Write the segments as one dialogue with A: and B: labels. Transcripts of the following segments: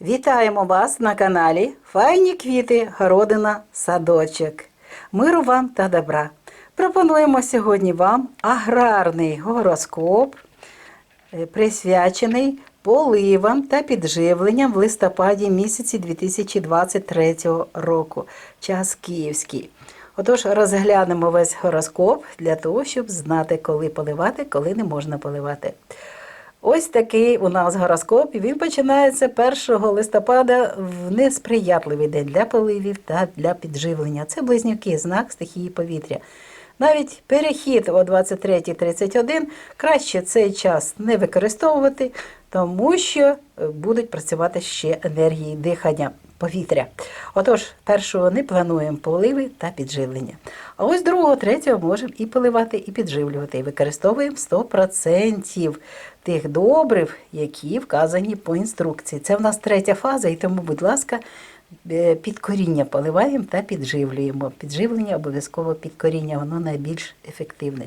A: Вітаємо вас на каналі Файні квіти, городина, садочок. Миру вам та добра. Пропонуємо сьогодні вам аграрний гороскоп, е, присвячений поливам та підживленням в листопаді місяці 2023 року. Час київський. Отож, розглянемо весь гороскоп для того, щоб знати, коли поливати, коли не можна поливати. Ось такий у нас гороскоп, і він починається 1 листопада в несприятливий день для поливів та для підживлення. Це близнюки, знак стихії повітря. Навіть перехід о 23.31 краще цей час не використовувати, тому що будуть працювати ще енергії дихання повітря. Отож, першого не плануємо поливи та підживлення. А ось другого, третього можемо і поливати, і підживлювати. І використовуємо 100% тих добрив, які вказані по інструкції. Це в нас третя фаза, і тому, будь ласка, е, під коріння поливаємо та підживлюємо. Підживлення обов'язково під коріння, воно найбільш ефективне.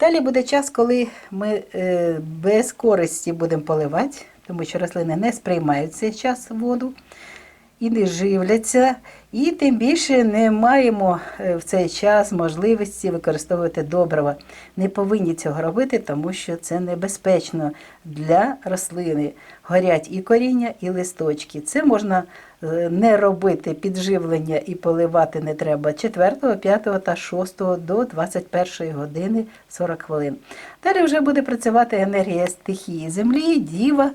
A: Далі буде час, коли ми е, без користі будемо поливати, тому що рослини не сприймають цей час воду і не живляться, і тим більше не маємо е, в цей час можливості використовувати добрива. Не повинні цього робити, тому що це небезпечно для рослини. Горять і коріння, і листочки. Це можна е, не робити підживлення і поливати не треба 4, 5 та 6 до 21 години 40 хвилин. Далі вже буде працювати енергія стихії землі, діва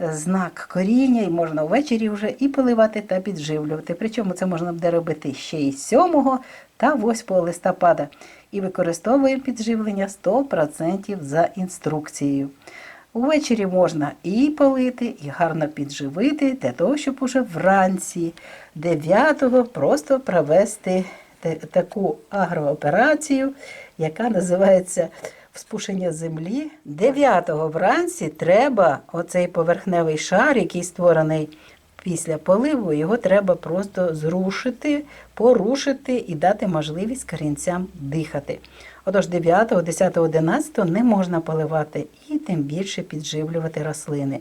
A: знак коріння, і можна ввечері вже і поливати та підживлювати. Причому це можна буде робити ще і 7 та 8 листопада. І використовуємо підживлення 100% за інструкцією. Увечері можна і полити, і гарно підживити, для того, щоб уже вранці 9-го просто провести таку агрооперацію, яка називається вспушення землі. 9-го вранці треба оцей поверхневий шар, який створений після поливу, його треба просто зрушити, порушити і дати можливість корінцям дихати. Отож, 9, 10, 11 не можна поливати і тим більше підживлювати рослини.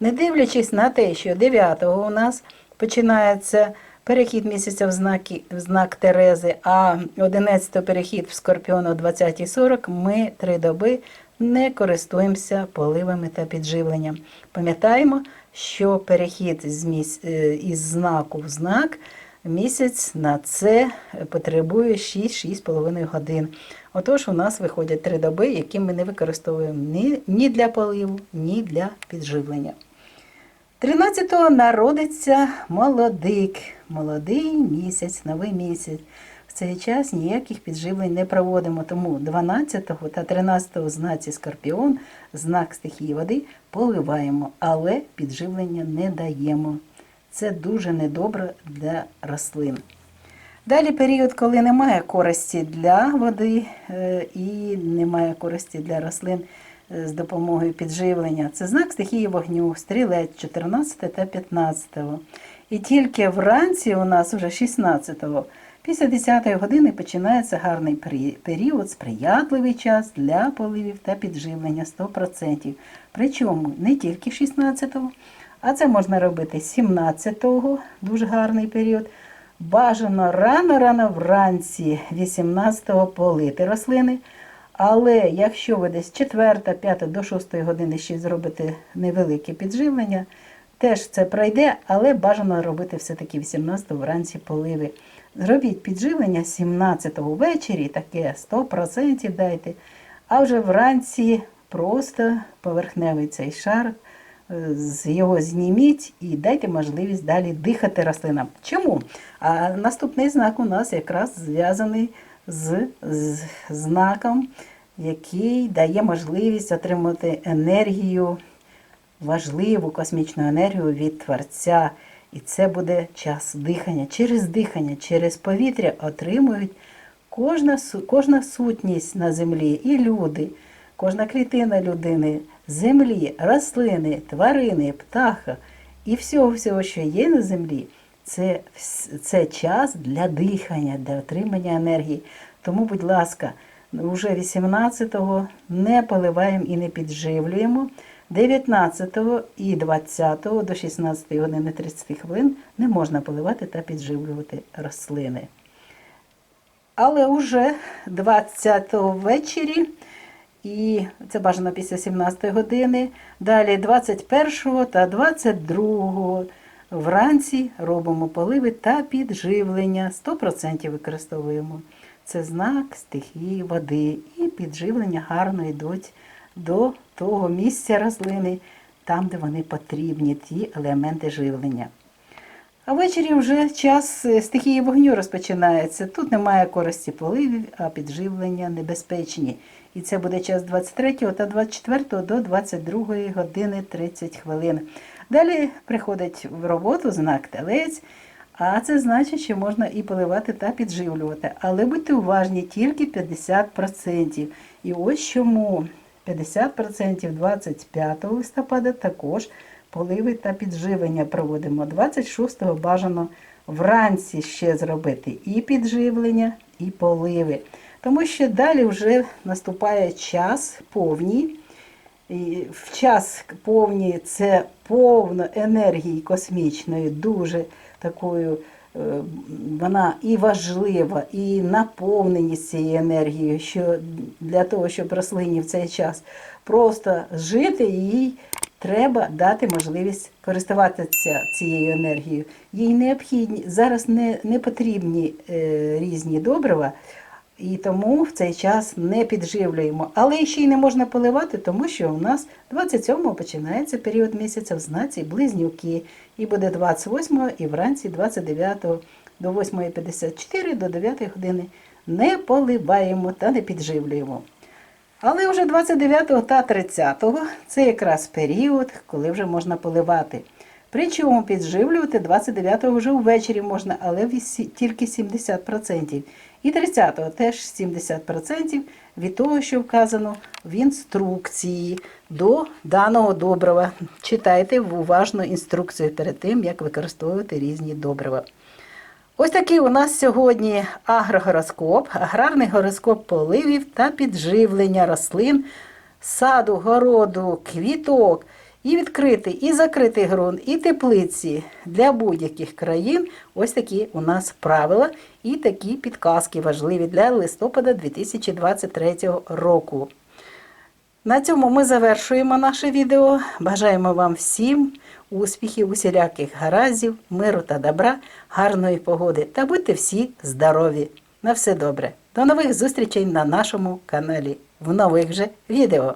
A: Не дивлячись на те, що 9 у нас починається перехід місяця в, знаки, в знак Терези, а 11 перехід в Скорпіон о 20.40, ми три доби не користуємося поливами та підживленням. Пам'ятаємо, що перехід з міс... е, із знаку в знак місяць на це потребує 6-6,5 годин. Отож, у нас виходять три доби, які ми не використовуємо ні, ні для поливу, ні для підживлення. 13-го народиться молодик, молодий місяць, новий місяць. В цей час ніяких підживлень не проводимо, тому 12 та 13 знаці Скорпіон, знак стихії води, поливаємо, але підживлення не даємо. Це дуже недобре для рослин. Далі період, коли немає користі для води е, і немає користі для рослин з допомогою підживлення. Це знак стихії вогню, стрілець 14 та 15. І тільки вранці у нас вже 16-го, після 10-ї години починається гарний період, сприятливий час для поливів та підживлення 100%. Причому не тільки 16-го, а це можна робити 17-го, дуже гарний період. Бажано рано-рано вранці 18-го полити рослини. Але якщо ви десь 4, 5 до 6 години ще зробите невелике підживлення, теж це пройде, але бажано робити все-таки 18-го вранці поливи. Зробіть підживлення 17-го ввечері, таке 100% дайте, а вже вранці просто поверхневий цей шар е, його зніміть і дайте можливість далі дихати рослинам. Чому? А наступний знак у нас якраз зв'язаний з знаком, який дає можливість отримати енергію, важливу космічну енергію від Творця. І це буде час дихання. Через дихання, через повітря отримують кожна, кожна сутність на землі, і люди, кожна клітина людини, землі, рослини, тварини, птаха і всього-всього, що є на землі, це, це час для дихання, для отримання енергії. Тому, будь ласка, вже 18-го не поливаємо і не підживлюємо. 19 і 20 до 16 години 30 хвилин не можна поливати та підживлювати рослини. Але вже 20-го ввечері, і це бажано після 17 години, далі 21 та 22 вранці робимо поливи та підживлення. 100% використовуємо. Це знак стихії води. І підживлення гарно йдуть до того місця рослини, там, де вони потрібні, ті елементи живлення. А ввечері вже час е, стихії вогню розпочинається. Тут немає користі поливів, а підживлення небезпечні. І це буде час 23 та 24 до 22 години 30 хвилин. Далі приходить в роботу знак телець, а це значить, що можна і поливати та підживлювати. Але будьте уважні, тільки 50%. І ось чому 50% 25 листопада також поливи та підживлення проводимо. 26-го бажано вранці ще зробити і підживлення, і поливи. Тому що далі вже наступає час повній. В час повній це повно енергії космічної, дуже такою е, вона і важлива, і наповненість цією енергією, що для того, щоб рослині в цей час просто жити, їй треба дати можливість користуватися цією енергією. Їй необхідні зараз не, не потрібні е, різні добрива. І тому в цей час не підживлюємо. Але ще й не можна поливати, тому що у нас 27-го починається період місяця в знаці близнюки. І буде 28-го і вранці 29-го до 8.54 до 9 години не поливаємо та не підживлюємо. Але вже 29 та 30 це якраз період, коли вже можна поливати. Причому підживлювати 29-го вже ввечері можна, але тільки 70%. І 30-го теж 70% від того, що вказано в інструкції до даного добрива. Читайте уважно інструкцію перед тим, як використовувати різні добрива. Ось такий у нас сьогодні агрогороскоп, аграрний гороскоп поливів та підживлення рослин, саду, городу, квіток. І відкритий, і закритий ґрунт, і теплиці для будь-яких країн. Ось такі у нас правила і такі підказки важливі для листопада 2023 року. На цьому ми завершуємо наше відео. Бажаємо вам всім успіхів, усіляких гараздів, миру та добра, гарної погоди та будьте всі здорові. На все добре. До нових зустрічей на нашому каналі в нових же відео.